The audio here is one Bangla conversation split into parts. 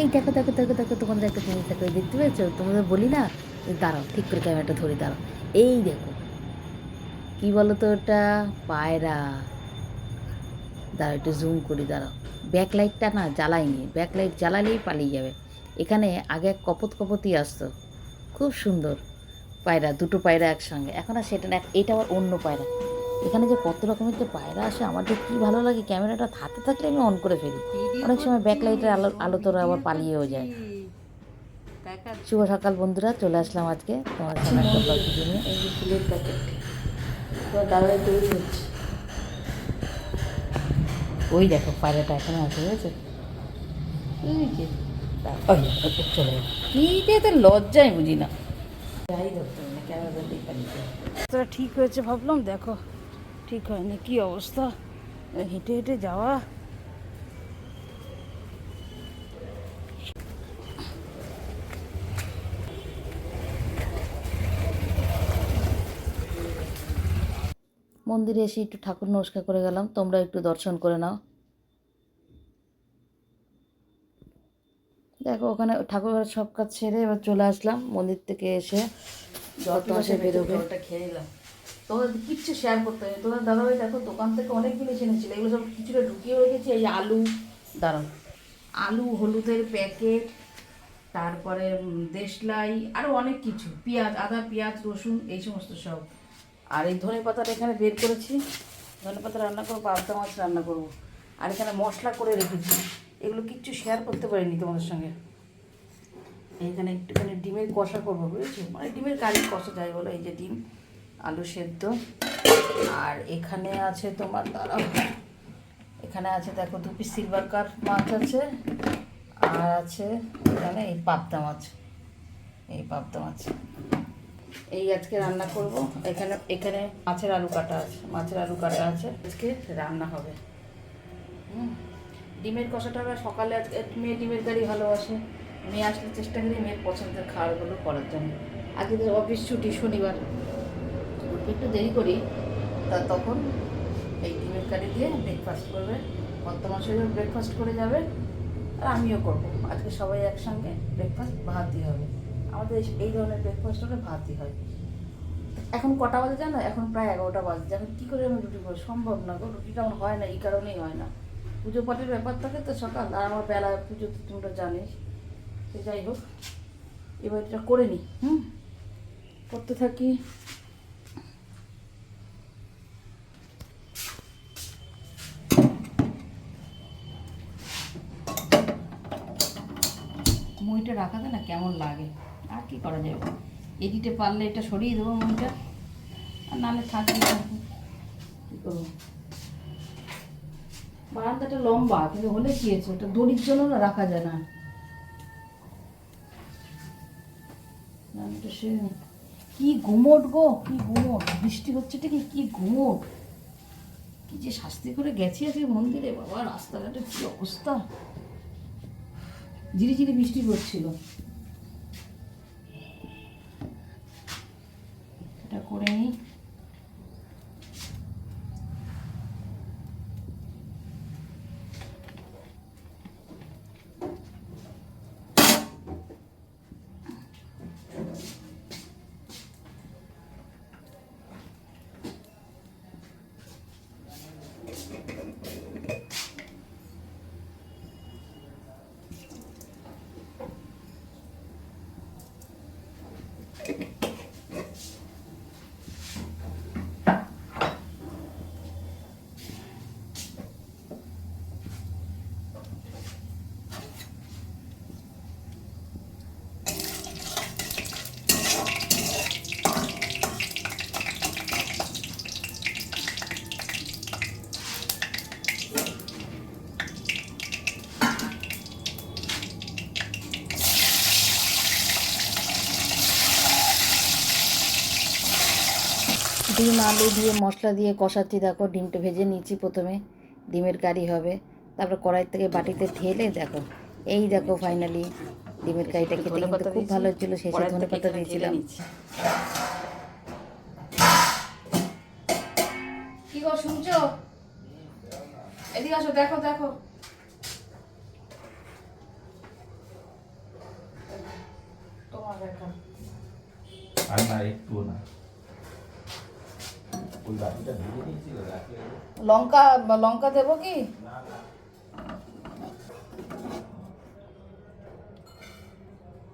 এই দেখো দেখো দেখো দেখো, তোমাদের একটা জিনিস দেখো দেখতে পেয়েছ? তোমাদের বলি না? দাঁড়াও, ঠিক করে ক্যামেরাটা ধরে দাঁড়াও। এই দেখো, কি বলো তো ওটা? পায়রা। দাঁড়াও, একটু জুম করি, দাঁড়াও। ব্যাকলাইটটা না জ্বালাইনি ব্যাকলাইট জ্বালালেই পালিয়ে যাবে। এখানে আগে কপত কপতই আসতো। খুব সুন্দর। পায়রা, দুটো পায়রা একসঙ্গে। এখন আর সেটা না, এটা আবার অন্য পায়রা। এখানে যে কত রকমের যে পায়রা আসে আমার যে কী ভালো লাগে ক্যামেরাটা হাতে থাকলে আমি অন করে ফেলি। অনেক সময় ব্যাকলাইটের আলো আলো তোরা আবার পালিয়েও যায়। শুভ সকাল বন্ধুরা চলে আসলাম আজকে তোমার সামনে এই ফুলের প্যাকেট তোমার তৈরি হচ্ছে। ওই দেখো পায়রাটা এখানে আছে বুঝেছ এই যে চলে যাবে কী যে এত লজ্জাই বুঝি না। যাই ধরতে ক্যামেরা ঠিক হয়েছে ভাবলাম দেখো। ঠিক হয়নি কি অবস্থা? হেঁটে হেঁটে যাওয়া। মন্দিরে এসে একটু ঠাকুর নমস্কার করে গেলাম তোমরা একটু দর্শন করে নাও। দেখো ওখানে ঠাকুর ঘরের সব কাজ ছেড়ে এবার চলে আসলাম মন্দির থেকে এসে। যত মাসে বেরোবে। খেয়ে নিলাম। তোমাদের কিচ্ছু শেয়ার করতে হবে তোমার দাদাভাই দেখো দোকান থেকে অনেক জিনিস এনেছিল। এগুলো সব কিছুটা ঢুকিয়ে রেখেছি এই আলু। দাঁড়াও। আলু হলুদের প্যাকেট তারপরে দেশলাই আরও অনেক কিছু। পেঁয়াজ আদা পেঁয়াজ রসুন এই সমস্ত সব। আর এই ধনে পাতাটা এখানে বের করেছি। ধনে পাতা রান্না করব পাবদা মাছ রান্না করব। আর এখানে মশলা করে রেখেছি। এগুলো কিচ্ছু শেয়ার করতে পারিনি তোমাদের সঙ্গে। এইখানে একটুখানি ডিমের কষা করব বুঝেছ? মানে ডিমের কারি কষা যায় বলো এই যে ডিম। আলু সেদ্ধ। আর এখানে আছে তোমার দাঁড়াও এখানে আছে দেখো দু পিস সিলভার কাপ মাছ আছে, আর আছে এখানে এই পাবদা মাছ, এই পাবদা মাছ। এই আজকে রান্না করব। এখানে এখানে মাছের আলু কাটা আছে, মাছের আলু কাটা আছে। আজকে রান্না হবে। ডিমের কষাটা আমরা সকালে আজকে মেয়ে ডিমের গাড়ি ভালোবাসে। মেয়ে আসলে চেষ্টা করি মেয়ের পছন্দের খাবারগুলো করার জন্য। আজকে অফিস ছুটি, শনিবার। একটু দেরি করি, তা তখন এই ডিমের কারি দিয়ে ব্রেকফাস্ট করবে। শরীর ব্রেকফাস্ট করে যাবে? আর আমিও করব। আজকে সবাই একসঙ্গে ব্রেকফাস্ট ভাতই হবে। আমাদের এই- এই ধরনের ব্রেকফাস্ট হলে ভাতই হয়। এখন কটা বাজে জানো? এখন প্রায় এগারোটা বাজে। এখন কী করে আমি রুটি করব সম্ভব না গো রুটিটা আমার হয় না, এই কারণেই হয় না। পুজো পাঠের ব্যাপার থাকে তো সকাল, আর আমার বেলা পুজো তো তোমরা জানিস তো যাই হোক, এবার এটা করে নিই হুম? করতে থাকি। মুইটা রাখাতে না কেমন লাগে? আর কি করা যাবে? এডিটে পারলে এটা সরিয়ে দেবো মুইটা আর নাহলে থাকবে। কী করব? বারান্দাটা লম্বা, কিন্তু হলে কি হয়েছে ওটা দড়ির জন্য না রাখা যায় না? সে কি ঘুমোট গো, কি ঘুমোট বৃষ্টি হচ্ছে ঠিকই, কি ঘুমোট কি যে শাস্তি করে গেছি আজকে মন্দিরে, বাবা, রাস্তাঘাটের কি অবস্থা? ঝিরি ঝিরি বৃষ্টি পড়ছিল এটা করে নিই। ডিম আলু দিয়ে মশলা দিয়ে কষাচ্ছি দেখো ডিমটা ভেজে নিচ্ছি প্রথমে। ডিমের কারি হবে। তারপর কড়াই থেকে বাটিতে ঠেলে দেখো এই দেখো ফাইনালি ডিমের কারিটা খেতে কিন্তু খুব ভালো ছিল শেষে ধনে পাতা দিয়েছিলাম। দেখো দেখো। তোমার দেখা। একটু না। লঙ্কা লঙ্কা দেবো কি?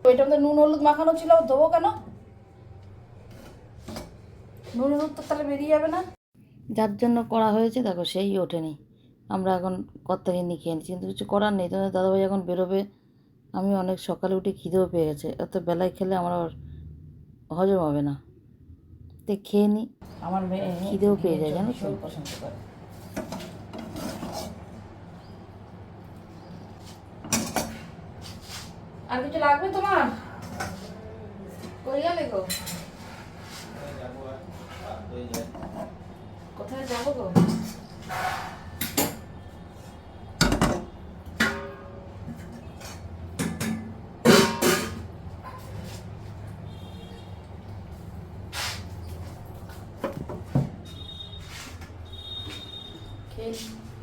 ওইটার মধ্যে নুন, হলুদ মাখানো ছিল দেবো কেন? নুন, হলুদ তো তাহলে বেরিয়ে যাবে না। যার জন্য করা হয়েছে, দেখো সেই ওঠেনি। আমরা এখন কর্তাকে নিয়ে খেয়ে নিচ্ছি, কিন্তু কিছু করার নেই। তোমাদের দাদাভাই এখন বেরোবে, আমি অনেক সকালে উঠে খিদেও পেয়ে গেছে। এত বেলায় খেলে আমার হজম হবে না। তো খেয়ে নিই আমার মেয়ে খিদেও পেয়ে যায়, জানো তো? পছন্দ করে। আর কিছু লাগবে তোমার? কই গেলে গো। কোথায় যাব গো?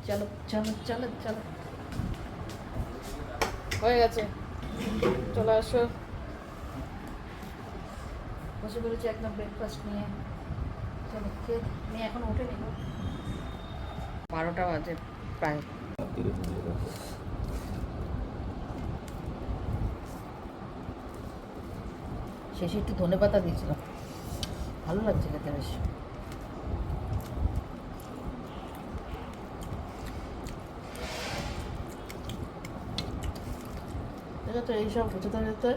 চলো চলো চলো চলো। হয়ে গেছে। চলে আসো। বসে পড়েছি একদম ব্রেকফাস্ট নিয়ে। চলো, খেয়ে মেয়ে এখন ওঠে নি গো। বারোটা বাজে প্রায়। শেষে একটু ধনে পাতা দিয়েছিলাম। ভালো লাগছে খেতে বেশ। এটা তো এইসব হতে যেতে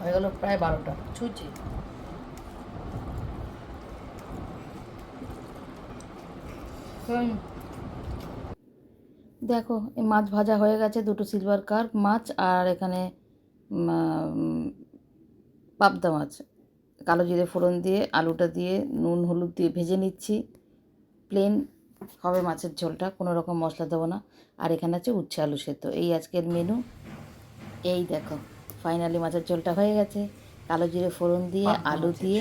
হয়ে গেল প্রায় বারোটা। ছুঁচি দেখো এই মাছ ভাজা হয়ে গেছে দুটো সিলভার কার্প মাছ আর এখানে পাবদা মাছ। কালো জিরে ফোড়ন দিয়ে আলুটা দিয়ে নুন হলুদ দিয়ে ভেজে নিচ্ছি। প্লেন হবে মাছের ঝোলটা কোনো রকম মশলা দেবো না। আর এখানে আছে উচ্ছে আলু সেদ্ধ। এই আজকের মেনু এই দেখো ফাইনালি মাছের ঝোলটা হয়ে গেছে। কালো জিরে ফোড়ন দিয়ে আলু দিয়ে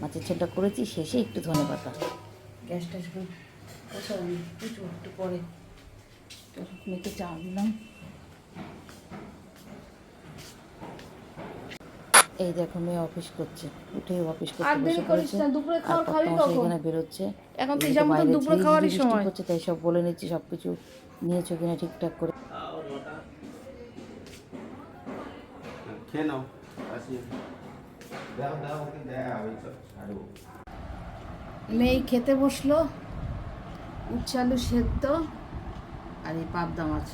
মাছের ঝোলটা করেছি শেষে একটু ধনে পাতা। গ্যাস ট্যাস একটু পরে। চলো মেয়েকে চা দিলাম। এই দেখো মেয়ে অফিস করছে। উঠে অফিস করতে বসে পড়েছে। আর? এখানে বেরোচ্ছে। এখন তো দুপুরে খাওয়ারই সময়। করছে তাই সব বলে নিচ্ছি সব কিছু নিয়েছো কিনা ঠিকঠাক করে। খেয়ে নাও আসি দাও দাও ওকে দাও ছাড়ো মেয়ে খেতে বসল উচ্ছে আলু সেদ্ধ আর এই পাবদা মাছ।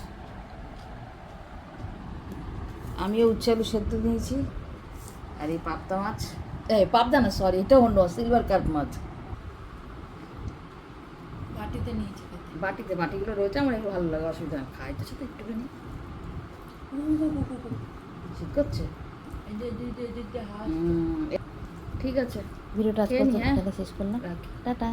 আমিও উচ্ছে আলু সেদ্ধ দিয়েছি আর এই পাবদা মাছ। এই পাবদা না সরি এটা অন্য সিলভার কাপ মাছ। বাটিতে নিয়েছি বাটিতে বাটিগুলো রয়েছে আমার একটু ভালো লাগে অসুবিধা নেই। খাইতে সাথে একটুখানি। ঠিক করছে এ- ঠিক আছে। ভিডিওটা আজকে হ্যাঁ? এখানে শেষ করলাম। টাটা।